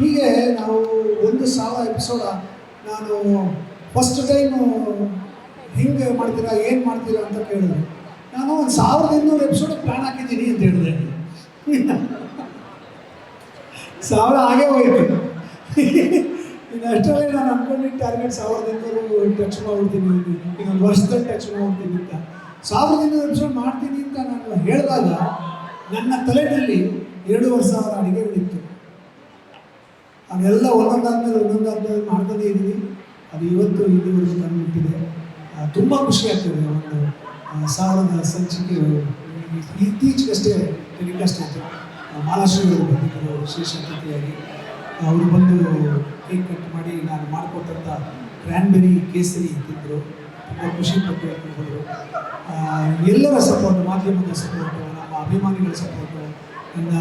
ಹೀಗೆ ನಾವು ಒಂದು ಸಾವಿರ ಎಪಿಸೋಡ ನಾನು ಫಸ್ಟ್ ಟೈಮು ಹಿಂಗೆ ಮಾಡ್ತೀರಾ, ಏನು ಮಾಡ್ತೀರಾ ಅಂತ ಕೇಳಿದೆ. ನಾನು ಒಂದು ಸಾವಿರದ ಇನ್ನೂರು ಎಪಿಸೋಡ್ ಪ್ಲ್ಯಾನ್ ಹಾಕಿದ್ದೀನಿ ಅಂತ ಹೇಳಿದೆ. ಸಾವಿರ ಹಾಗೆ ಹೋಯ್ತು. ಇನ್ನು ಅಷ್ಟರಲ್ಲೇ ನಾನು ಅನ್ಕೊಂಡಿದ್ದ ಟಾರ್ಗೆಟ್ ಸಾವಿರದ ಇನ್ನೂರು ಟಚ್ ಮಾಡ್ಬಿಡ್ತೀನಿ ಇನ್ನೊಂದು ವರ್ಷದಲ್ಲಿ ಟಚ್ ಮಾಡ್ಬಿಡ್ತೀನಿ ಅಂತ. ಸಾವಿರದ ಇನ್ನೂರು ಎಪಿಸೋಡ್ ಮಾಡ್ತೀನಿ ಅಂತ ನಾನು ಹೇಳಿದಾಗ ನನ್ನ ತಲೆಯಲ್ಲಿ ಎರಡೂವರೆ ಸಾವಿರ ಅಡುಗೆಗಳಿತ್ತು ಅದೆಲ್ಲ ಒಂದೊಂದಾದ್ಮೇಲೆ ಒಂದೊಂದಾದ್ಮೇಲೆ ಮಾಡ್ತಾನೆ ಇದ್ದೀವಿ. ಅದು ಇವತ್ತು ಇಲ್ಲಿವರೆಗೂ ಬಂದುಬಿಟ್ಟಿದೆ ತುಂಬ ಖುಷಿ ಆಗ್ತದೆ ಒಂದು ಸಾವಿರದ ಸಂಚಿಕೆ ಇತ್ತೀಚೆಗಷ್ಟೇ ಟೆಲಿಕಾಸ್ಟ್ ಆಯಿತು ಮಹಾಲಕ್ಷ್ಮಿಯವರು ಬಂದಿದ್ದರು ವಿಶೇಷ ಅತಿಥಿಯಾಗಿ. ಅವರು ಬಂದು ಕೇಕ್ ಕಟ್ ಮಾಡಿ ನಾನು ಮಾಡಿಕೊಟ್ಟಂಥ ಕ್ರ್ಯಾನ್ಬೆರಿ ಕೇಸರಿ ಇದ್ದಿದ್ದರು ತುಂಬ ಖುಷಿ ಪಟ್ಟು ಹೋದರು ಎಲ್ಲರ ಸಪೋರ್ಟ್, ಮಾಧ್ಯಮದ ಸಪೋರ್ಟು, ನಮ್ಮ ಅಭಿಮಾನಿಗಳ ಸಪೋರ್ಟು ನನ್ನ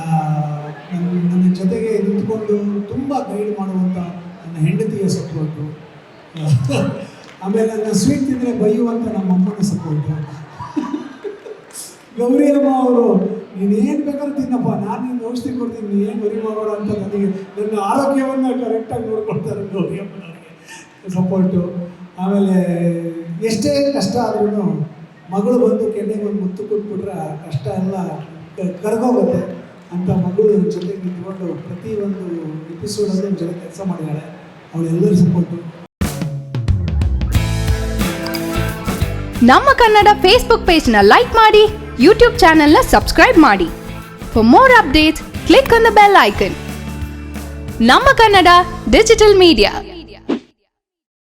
ನನ್ನ ಜೊತೆಗೆ ನಿಂತ್ಕೊಂಡು ತುಂಬ ಗೈಡ್ ಮಾಡುವಂಥ ನನ್ನ ಹೆಂಡತಿಯ ಸಪೋರ್ಟು ಆಮೇಲೆ ನನ್ನ ಸ್ವೀಟ್ ತಿಂದರೆ ಬೈಯುವಂಥ ನಮ್ಮ ಅಮ್ಮನ ಸಪೋರ್ಟು ಗೌರಿ ಅಮ್ಮ ಅವರು ನೀನೇನು ಬೇಕಾದ್ರೂ ತಿನ್ನಪ್ಪ, ನಾನು ನಿನ್ನ ಔಷಧಿ ಕೊಡ್ತೀನಿ ಏನು ವರಿ ಮಾಡೋಣ ಅಂತ ನನಗೆ ನನ್ನ ಆರೋಗ್ಯವನ್ನು ಕರೆಕ್ಟಾಗಿ ನೋಡ್ಕೊಳ್ತಾರೆ ಗೌರಿ ಅಮ್ಮ ನನಗೆ ಸಪೋರ್ಟು ಆಮೇಲೆ ಎಷ್ಟೇ ಕಷ್ಟ ಆದ್ರೂ ಮಗಳು ಬಂದು ಕೆನ್ನೆಗೆ ಒಂದು ಮುತ್ತು ಕೊಟ್ಬಿಟ್ರೆ ಕಷ್ಟ ಎಲ್ಲ ಕರ್ಕೋಗುತ್ತೆ ಅಂತ ಮಗಳು ಜೊತೆಗೆ ಪ್ರತಿ ಒಂದು ಎಪಿಸೋಡಲ್ಲಿ ನಮ್ಮ ಜೊತೆ ಕೆಲಸ ಮಾಡಿದ್ದಾಳೆ ಅವಳೆಲ್ಲರ ಸಪೋರ್ಟು ನಮ್ಮ ಕನ್ನಡ ಫೇಸ್ಬುಕ್ ಪೇಜ್ನ ಲೈಕ್ ಮಾಡಿ ಯೂಟ್ಯೂಬ್ ಚಾನೆಲ್ನ ಸಬ್ಸ್ಕ್ರೈಬ್ ಮಾಡಿ. For more updates click on the bell icon ನಮ್ಮ ಕನ್ನಡ ಡಿಜಿಟಲ್ ಮೀಡಿಯಾ